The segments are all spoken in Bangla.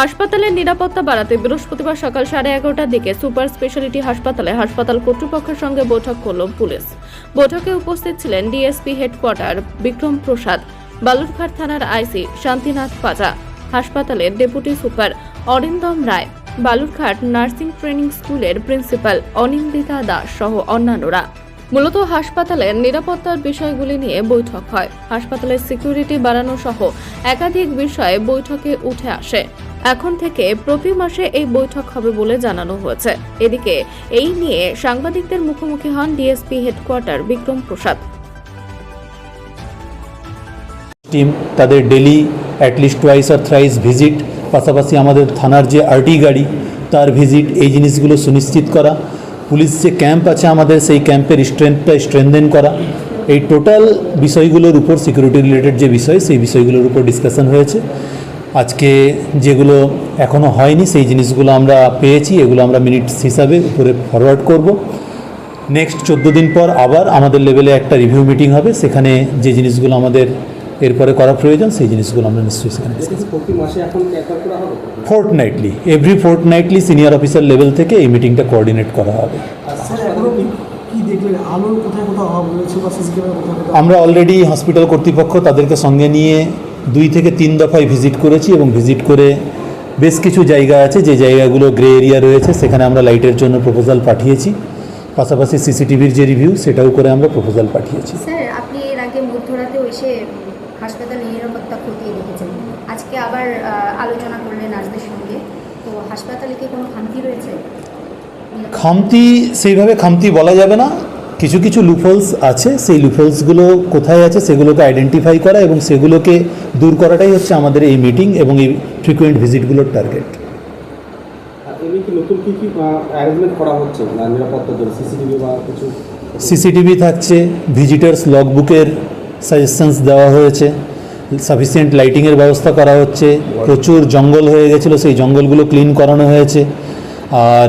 হাসপাতালের নিরাপত্তা বাড়াতে বৃহস্পতিবার সকাল সাড়ে এগারোটার দিকে সুপার স্পেশালিটি হাসপাতালে হাসপাতাল কর্তৃপক্ষের সঙ্গে বৈঠক করল পুলিশ। বৈঠকে উপস্থিত ছিলেন ডিএসপি হেডকোয়ার্টার বিক্রম প্রসাদ, বালুরঘাট থানার আইসি শান্তিনাথ পাজা, হাসপাতালের deputy super Arindam Ray, Balurghat nursing training স্কুলের প্রিন্সিপাল অনিন্দিতা দাস সহ অন্যান্যরা। মূলত হাসপাতালের নিরাপত্তার বিষয়গুলি নিয়ে বৈঠক হয়। হাসপাতালের সিকিউরিটি বাড়ানো সহ একাধিক বিষয়ে বৈঠকে উঠে আসে। এখন থেকে প্রতি মাসে এই বৈঠক হবে বলে জানানো হয়েছে। এদিকে এই নিয়ে সাংবাদিকদের মুখোমুখি হন DSP headquarter Bikram Prasad. Team তাদের ডেলি অ্যাটলিস্ট টুয়াইস আর থ্রাইস ভিজিট পাশাপাশি আমাদের থানার যে আরটি গাড়ি, তার ভিজিট এই জিনিসগুলো সুনিশ্চিত করা। পুলিশ যে ক্যাম্প আছে আমাদের, সেই ক্যাম্পের স্ট্রেংথটা স্ট্রেনদেন করা। এই টোটাল বিষয়গুলোর উপর সিকিউরিটি রিলেটেড যে বিষয়, সেই বিষয়গুলোর উপর ডিসকাশন হয়েছে। আজকে যেগুলো এখনও হয়নি সেই জিনিসগুলো আমরা পেয়েছি এগুলো আমরা মিনিটস হিসাবে উপরে ফরওয়ার্ড করব। নেক্সট চোদ্দ দিন পর আবার আমাদের লেভেলে একটা রিভিউ মিটিং হবে সেখানে যে জিনিসগুলো আমাদের এরপরে করা প্রয়োজন সেই জিনিসগুলো আমরা নিশ্চয়ই সেখানে প্রতি মাসে এখন কি একবার করা হবে? Fortnightly every fortnightly senior officer level থেকে এই মিটিংটা কোঅর্ডিনেট করা হবে। আমরা অলরেডি হসপিটাল কর্তৃপক্ষ তাদেরকে সঙ্গে নিয়ে দুই থেকে তিন দফায় ভিজিট করেছি এবং ভিজিট করে বেশ কিছু জায়গা আছে যে জায়গাগুলো গ্রে এরিয়া রয়েছে সেখানে আমরা লাইটের জন্য প্রপোজাল পাঠিয়েছি। পাশাপাশি সিসিটিভির যে রিভিউ সেটাও করে আমরা প্রপোজাল পাঠিয়েছি। স্যার আপনি এর আগে মধ্যরাতেও এসে হাসপাতালের নিরাপত্তা খতিয়ে দেখেছেন। আজকে আবার আলোচনা করলেন নার্সদের সঙ্গে। তো হাসপাতালে কি কোনো খামতি রয়েছে? খামতি সেইভাবে খামতি বলা যাবে না। কিছু কিছু লুফলস আছে। সেই লুফলসগুলো কোথায় আছে সেগুলোকে আইডেন্টিফাই করা এবং সেগুলোকে দূর করাটাই হচ্ছে আমাদের এই মিটিং এবং এই ফ্রিকুয়েন্ট ভিজিটগুলোর টার্গেট আর এমনি কি নতুন কি কি অ্যারেঞ্জমেন্ট করা হচ্ছে নিরাপত্তার জন্য সিসিটিভি বা কিছু? সিসিটিভি থাকছে ভিজিটার্স লগবুকের সাজেশনস দেওয়া হয়েছে সাফিসিয়েন্ট লাইটিংয়ের ব্যবস্থা করা হচ্ছে প্রচুর জঙ্গল হয়ে গেছিল সেই জঙ্গলগুলো ক্লিন করানো হয়েছে আর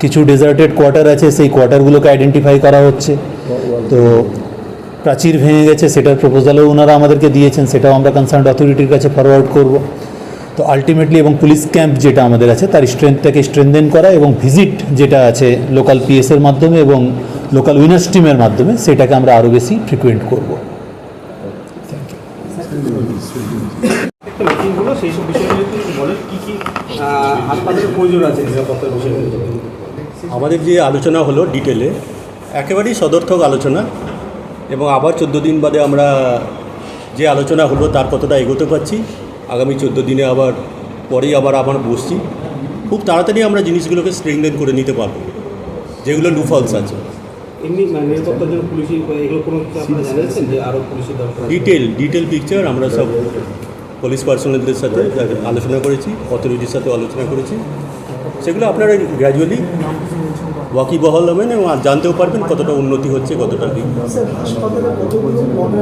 কিছু ডেজার্টেড কোয়ার্টার আছে সেই কোয়ার্টারগুলোকে আইডেন্টিফাই করা হচ্ছে। তো প্রাচীর ভেঙে গেছে সেটার প্রপোজালও ওনারা আমাদেরকে দিয়েছেন সেটাও আমরা কনসার্ন অথরিটির কাছে ফরওয়ার্ড করব। তো আলটিমেটলি এবং পুলিশ ক্যাম্প যেটা আমাদের আছে তার স্ট্রেংথটাকে স্ট্রেনদেন করা এবং ভিজিট যেটা আছে লোকাল পিএসের মাধ্যমে এবং লোকাল উইনার্স টিমের মাধ্যমে সেটাকে আমরা আরও বেশি ফ্রিকুয়েন্ট করব। আমাদের যে আলোচনা হলো ডিটেলে একেবারেই সদর্থক আলোচনা। এবং আবার চোদ্দ দিন বাদে আমরা যে আলোচনা হলো তার কতটা এগোতে পারছি। আগামী চোদ্দ দিনে আবার পরেই আবার আবার বসছি। খুব তাড়াতাড়ি আমরা জিনিসগুলোকে স্ট্রেংদেন করে নিতে পারব। যেগুলো লুফলস মানে আছে? ডিটেল ডিটেল পিকচার আমরা সব পুলিশ পার্সোনালদের সাথে আলোচনা করেছি অথরিটির সাথে আলোচনা করেছি। সেগুলো আপনারা গ্র্যাজুয়ালি ওয়াকিবহল হবেন এবং আর জানতেও পারবেন কতটা উন্নতি হচ্ছে কতটা কি মনে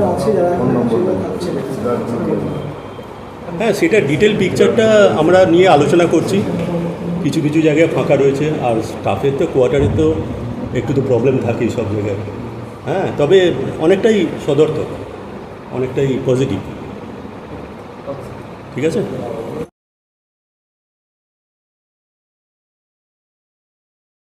হ্যাঁ সেটা ডিটেল পিকচারটা আমরা নিয়ে আলোচনা করছি। কিছু কিছু জায়গায় ফাঁকা রয়েছে আর স্টাফের তো কোয়ার্টারে তো একটু তো প্রবলেম থাকেই সব জায়গায়। হ্যাঁ তবে অনেকটাই সদর্থক অনেকটাই পজিটিভ ঠিক আছে?